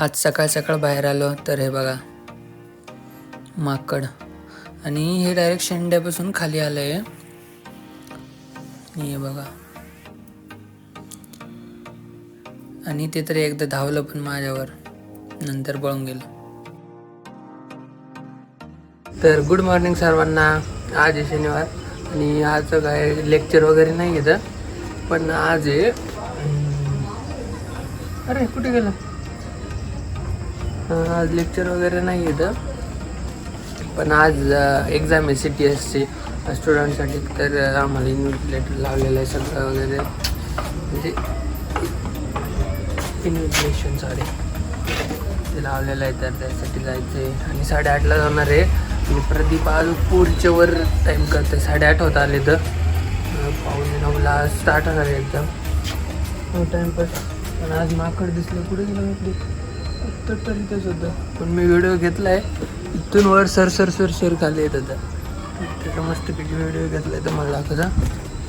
आज सकाळ सकाळ बाहेर आलो तर हे बघा. माकड. आणि हे डायरेक्ट शेंड्यापासून खाली आलं आहे हे बघा. आणि ते तरी एकदा धावलं पण माझ्यावर. नंतर पळून गेलं. तर गुड मॉर्निंग सर्वांना. आज आहे शनिवार. आणि आज काय लेक्चर वगैरे नाही घेतं पण आज आहे अरे कुठे गेलं? आज लेक्चर वगैरे नाही येतं. पण आज एक्झाम आहे सी टी एसची स्टुडंटसाठी तर आम्हाला इन्व्हिजिलेटर लावलेलं आहे सगळं वगैरे. म्हणजे इन्व्हिजिलेशन सॉरी ते लावलेलं आहे तर त्यासाठी जायचं आहे आणि साडेआठला जाणार आहे. आणि प्रदीप आज पुढच्या वर टाईम करते साडेआठ होत आले तर. अं, पावणे नऊला स्टार्ट होणार आहे एकदम हो टाईमपास पण आज माकड दिसलं. कुठे गेलं तर तर सुद्धा होतं पण मी व्हिडिओ घेतला आहे इथून वर सर सर सर सर खाली येत होता त्याचा मस्तपैकी व्हिडिओ घेतला आहे तर मला दाखवता.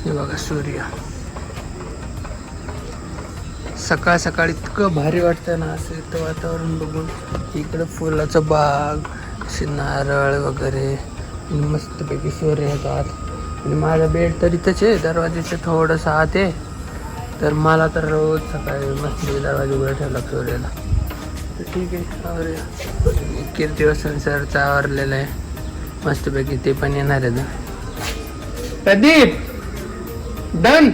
हे बघा सूर्य. सकाळ सकाळ इतकं भारी वाटतं ना असं इथं वातावरण बघून. इकडं फुलाचा बाग असे नारळ वगैरे मस्तपैकी सूर्य येतात. आणि माझा बेड तर इथंच आहे दरवाजेचं थोडंसं आत आहे. तर मला तर रोज सकाळी मस्त दरवाजे उघडा ठेवला सूर्याला. तर ठीक आहे आवरूया कीर्ती वसंत सरचा आवरलेलं आहे? मस्तपैकी ते पण येणार आहे Pradeep! Done!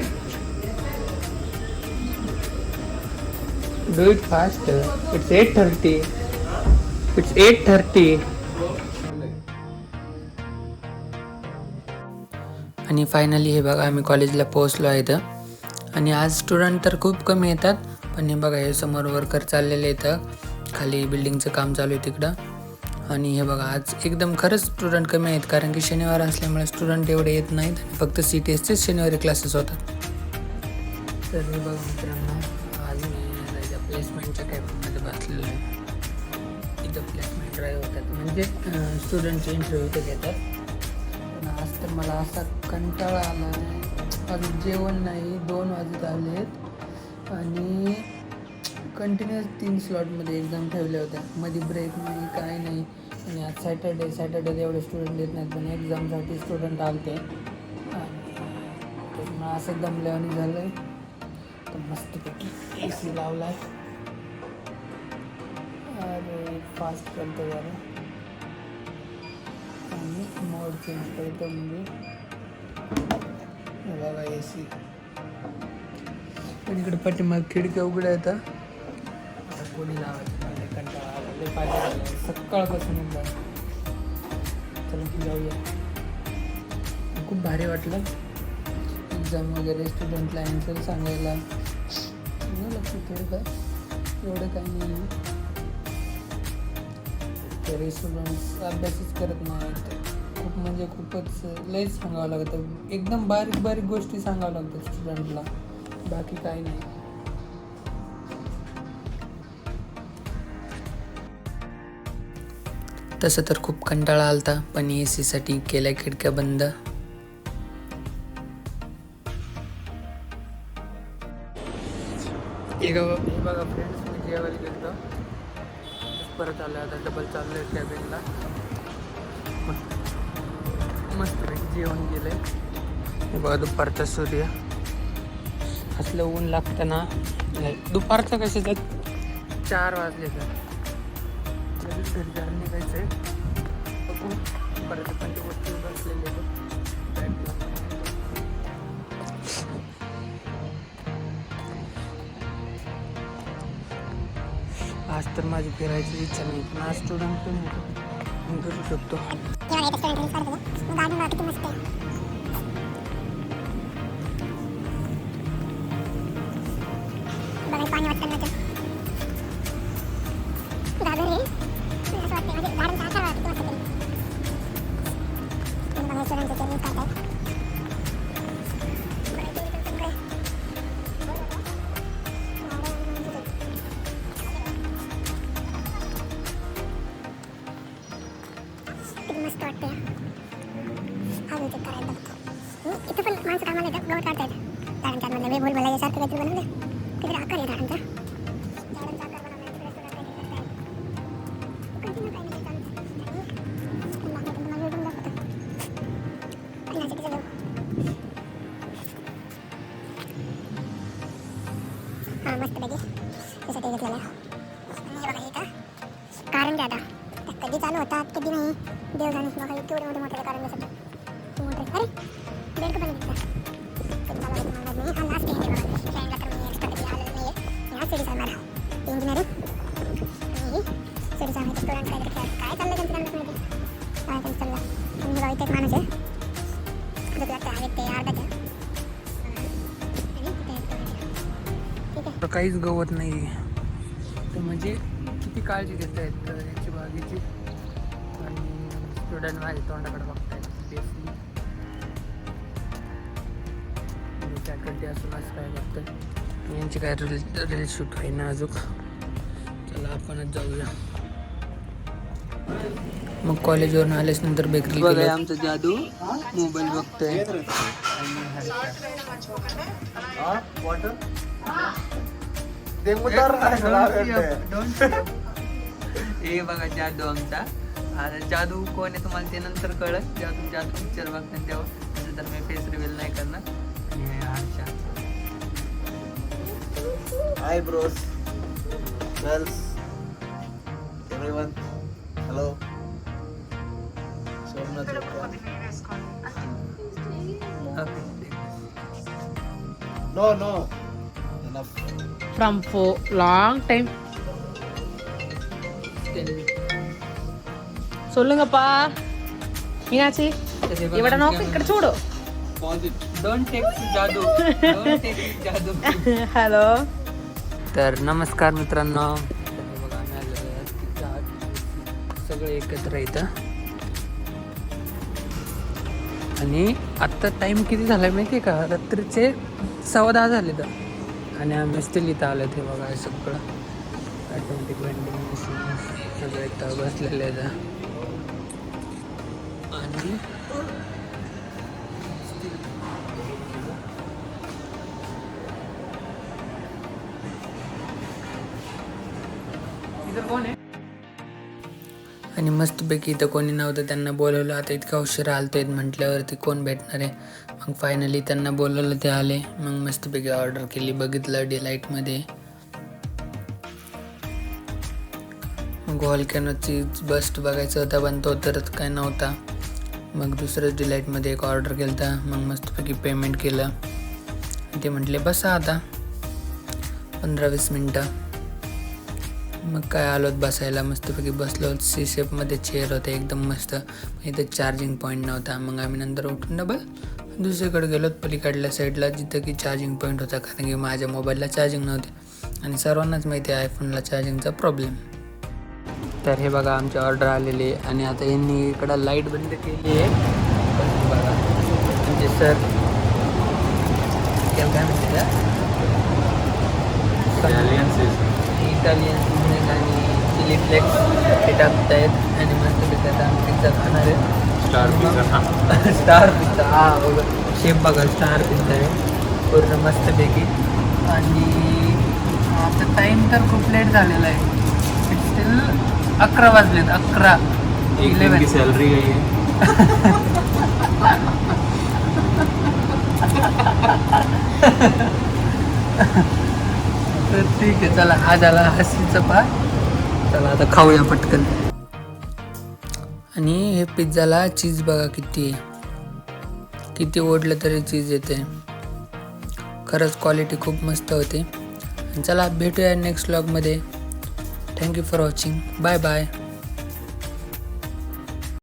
Do it faster. It's 8.30. It's 8.30. आणि फायनली हे बघा आम्ही कॉलेजला पोहोचलो आहे इथं. आणि आज स्टुडंट तर खूप कमी येतात पण हे बघा हे समोर वर्कर चाललेले इथं खाली बिल्डिंगचं काम चालू आहे तिकडं. आणि हे बघा आज एकदम खरंच स्टुडंट कमी आहेत कारण की शनिवार असल्यामुळे स्टुडंट एवढे येत नाहीत आणि फक्त सी टी एसचेच शनिवारी क्लासेस होतात. तर हे बघा मित्रांनो आज मी प्लेसमेंटच्या कॅबिनमध्ये बसलेलो आहे. इथं प्लेसमेंट ड्राईव्ह होतात. म्हणजे स्टुडंटचे इंटरव्ह्यू ते घेतात. पण आज तर मला असा कंटाळा आला आहे अजून जेवण नाही दोन वाजत आहेत आणि कंटिन्युअस तीन स्लॉटमध्ये एक्झाम ठेवल्या होत्या. मध्ये ब्रेक नाही काय नाही. आणि आज सॅटर्डे सॅटर्डे एवढे स्टुडंट येत नाहीत पण एक्झामसाठी स्टुडंट आलते. आणि असं दमल्यावानी झालं आहे तर मस्तपैकी ए सी लावला आहे अरे फास्ट करतो जरा. आणि मोड चेंज करतो म्हणजे. बघा ए सी पण इकडे पाठीमाग खिडक्या उघड्या येतात कोणी लावायचं म्हणजे कंटाळा पाहिजे सकाळपासून उभा चला जाऊया. खूप भारी वाटलं. एक्झाम वगैरे स्टुडंटला अँसर सांगायला. लक्ष थोडंफार काय एवढं काही नाही तरी स्टुडंट्स अभ्यासच करत नाहीत. खूप म्हणजे खूपच लयच सांगावं लागतं. एकदम बारीक बारीक गोष्टी सांगावं लागतात स्टुडंटला बाकी काही नाही. तसं तर खूप कंटाळा आलता पण ए सीसाठी केल्या खिडक्या बंद. हे ग- हे बघा फ्रेंड्स मी जेवायला गेलो परत आलो आता डबल चाललो आहे कॅबिनला मस्त जेवण गेलं आहे बघा दुपारचा सूर्य. असलं ऊन लागतं ना. नाही दुपारचं कशाचं? चार वाजले तर. लगेच घरी जायला निघायचं आहे बघू. परत पण ते वस्तू बसलेले आज तर माझी फिरायची इच्छा नाही पण आज स्टुडंट पण होतो मी करू शकतो. tidak akar ya kak Anca? Hari, biar aku balik bisa. Kita balik malam ini, alas deh, terima kasih. आहे ह्या सिरीज मला इंजिनिअरिंग आणि ही स्टुडंट काय काय चाललं त्यांचं त्यांना माहिती? काय त्यांचं चाललं आणि बघा इथे एक माणूस आहे. तुला तुला आहेत ते अर्धाच्या आणि काहीच गवत नाही तर म्हणजे किती काळजी घेत आहेत तर याची बागेची? आणि स्टुडंट माझ्या तोंडाकडे बघतायत. बेसली फॅकल्टी असून असं काय बघतात यांची काय रील रील शूट होईना अजून. चला आपणच जाऊया. मग कॉलेजवरून आल्याच नंतर बेकरी बघा आमचा जादू मोबाईल बघतोय. हे बघा जादू आमचा. आता जादू कोण आहे तुम्हाला ते नंतर कळत जादू जादू पिक्चर बघतात तेव्हा. तसं तर मी फेस रिव्हील नाही करणार. Hi bros, girls, everyone. Hello. So much. No, no. Enough. From for long time. Apa ini இவட நோக்கு ఇక్కడ చూడు డోంట్ టేక్ జాదు तर नमस्कार मित्रांनो. बघा आम्ही आलेलो सगळे एकत्र येतं आणि आत्ता टाईम किती झाला आहे माहिती आहे का? रात्रीचे सव्वा दहा झाले तर. आणि आम्ही स्टील इथं आलो ते बघा सगळं. ऑटोमॅटिक वेंडिंग मशीन सगळं इथं बसलेलं आहे आणि आणि मस्तपैकी इथं कोणी नव्हतं त्यांना बोलवलं. आता इतका उशीर आलतो आहेत म्हटल्यावरती कोण भेटणार आहे? मग फायनली त्यांना बोलवलं ते आले. मग मस्तपैकी ऑर्डर केली बघितलं डिलाईटमध्ये मग हॉलकॅनोची बस्ट बघायचं होता पण तो तर काय नव्हता. मग दुसरंच डिलाईटमध्ये एक ऑर्डर केलं होता मग मस्तपैकी पेमेंट केलं. ते म्हटले बसा आता. पंधरा वीस मिनटं. मग काय आलोत बसायला? मस्तपैकी बसलो. सी शेपमध्ये चेअर होते एकदम मस्त. इथं चार्जिंग पॉईंट नव्हता. मग आम्ही नंतर उठून डबल दुसरीकडे गेलो पलीकडल्या साईडला जिथं की चार्जिंग पॉईंट होता. कारण की माझ्या मोबाईलला चार्जिंग नव्हते. आणि सर्वांनाच माहिती आहे आयफोनला चार्जिंगचा प्रॉब्लेम तर हे बघा आमची ऑर्डर आलेली आहे. आणि आता यांनी इकडं लाइट बंद केली आहे. बघा म्हणजे सर काय म्हणते इटालियन फ्लेक्स हे टाकत आहेत आणि मस्त पैकी आता पिझ्झा खाणार आहे. स्टार पिझ्झा स्टार पिझ्झा हा बघा. शेप बघा स्टार पिझ्झा आहे. पूर्ण मस्तपैकी आणि आता टाईम तर खूप लेट झालेला आहे. स्टील अकरा वाजलेत अकरा. इलेवन सैलरी गई है तर ठीक आहे चला हा झाला हसीचा पार चला आता खाऊया पटकन. आणि हे पिझ्झाला चीज बघा किती आहे. किती ओढलं तरी चीज येते. खरंच क्वालिटी खूप मस्त होते. आणि चला भेटूया next व्लॉगमध्ये thank you for watching bye bye